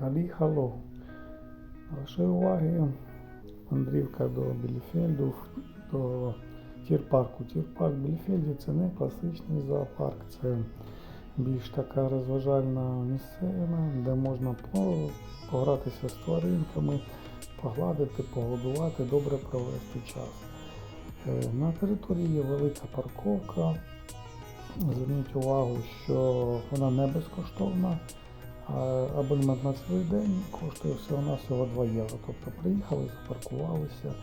Халі-хало. Вашої уваги мандрівка до Біліфельду, до тір-парку. Тір-парк Біліфельді це не класичний зоопарк, це більш така розважальна місцина, де можна погратися з тваринками, погладити, погодувати, добре провести час. Е, На території є велика парковка. Зверніть увагу, що вона не безкоштовна. А абонемент на цілий день коштує всього-навсього 2 євро. Тобто приїхали, запаркувалися,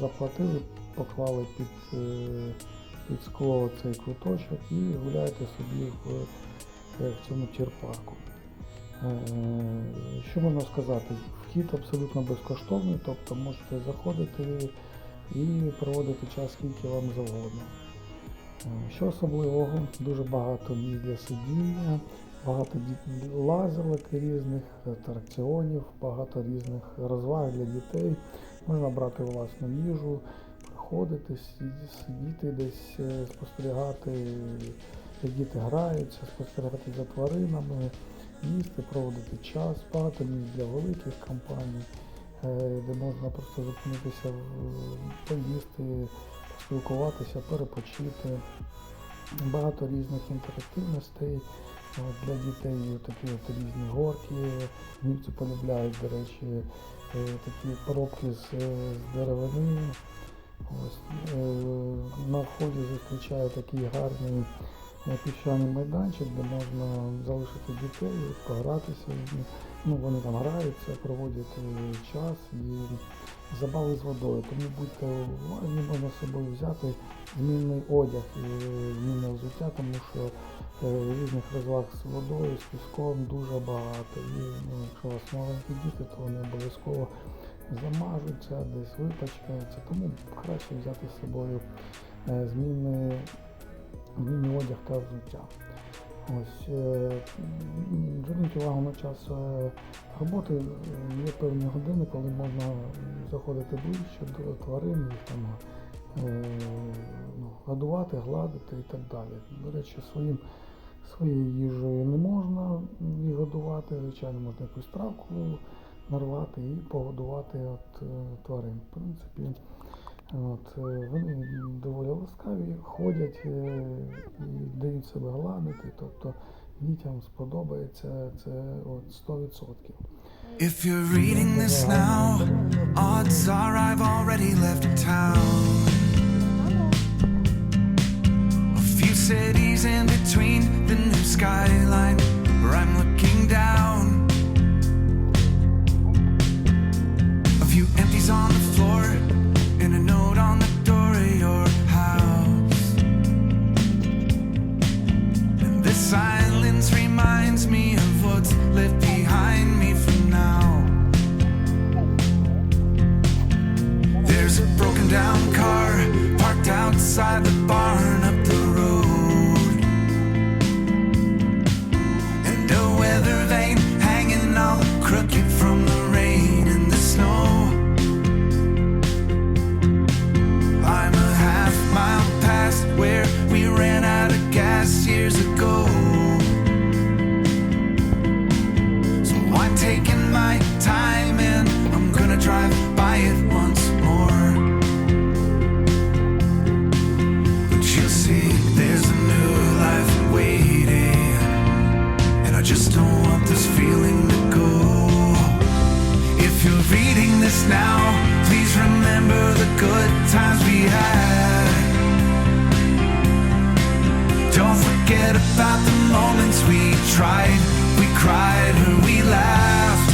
заплатили, поклали під, е, під скло цей квиточок і гуляєте собі в, е, в цьому тірпарку. Е, Що можна сказати? Вхід абсолютно безкоштовний, тобто можете заходити і проводити час скільки вам завгодно. Е, Що особливого, дуже багато місць для сидіння, багато лазилок різних, атракціонів, багато різних розваг для дітей. Можна брати власну їжу, приходити, сидіти десь, е, спостерігати, як діти граються, спостерігати за тваринами, їсти, проводити час, багато місць для великих компаній, е, де можна просто зупинитися, поїсти, поспілкуватися, перепочити. Багато різних інтерактивностей. Для дітей такі от різні горки. Німці полюбляють, до речі, е, такі коробки з, е, з деревини. Ось, е, на вході зустрічає такий гарний піщаний майданчик, де можна залишити дітей, погратися. з ними. Ну, вони там граються, проводять е, час і забави з водою. Тому будьте уважні, можна з собою взяти змінний одяг і змінне взуття, тому що е, різних розваг з водою, з піском дуже багато. І ну, якщо у вас маленькі діти, то вони обов'язково замажуться, десь випачкаються. Тому краще взяти з собою е, змінний одяг та взуття. Ось, е, зверніть увагу на час е, роботи. Є певні години, коли можна заходити ближче до тварин, їх там е, ну, годувати, гладити і так далі. До речі, своїм, своєю їжею не можна їх годувати, звичайно, можна якусь травку нарвати і погодувати от, тварин. В принципі, от, е, вони доволі ласкаві, ходять е, і дають себе гладити, тобто дітям сподобається це от 100%. If you're reading this now, odds are I've already left town. A few cities in between the new skyline where I'm looking inside the the good times we had. Don't forget about the moments we tried, we cried, and we laughed.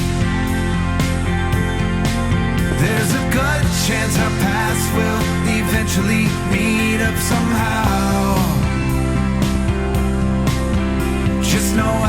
There's a good chance our paths will eventually meet up somehow. Just know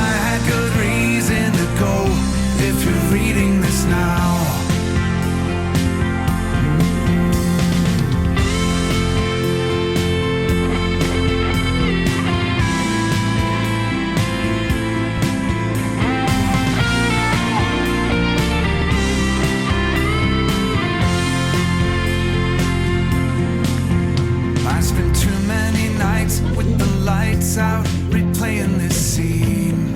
out replaying this scene.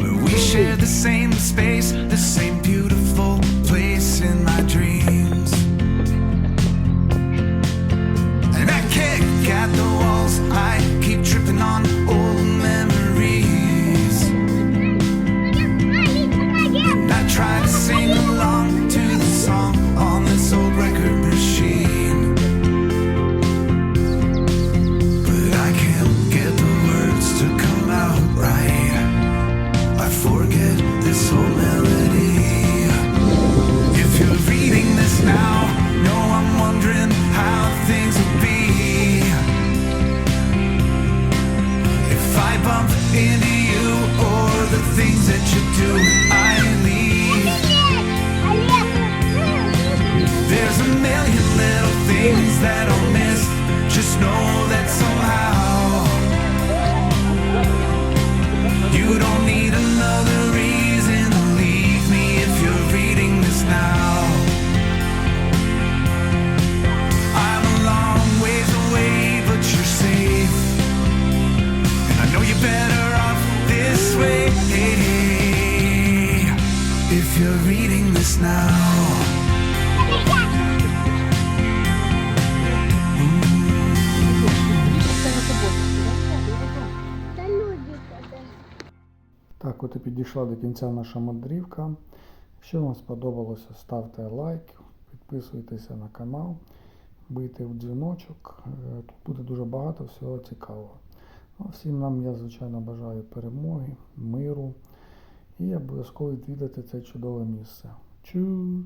Where we share the same space, the same beautiful place in my dreams. There's a million little things that I'll miss. Just know that somehow you don't need another reason to leave me if you're reading this now. I'm a long ways away, but you're safe. And I know you're better off this way. If you're reading this now. Так, от і підійшла до кінця наша мандрівка. Якщо вам сподобалося, ставте лайк, підписуйтеся на канал, бийте в дзвіночок. Е, Тут буде дуже багато всього цікавого. Ну, всім нам я, звичайно, бажаю перемоги, миру і обов'язково відвідати це чудове місце. Чус!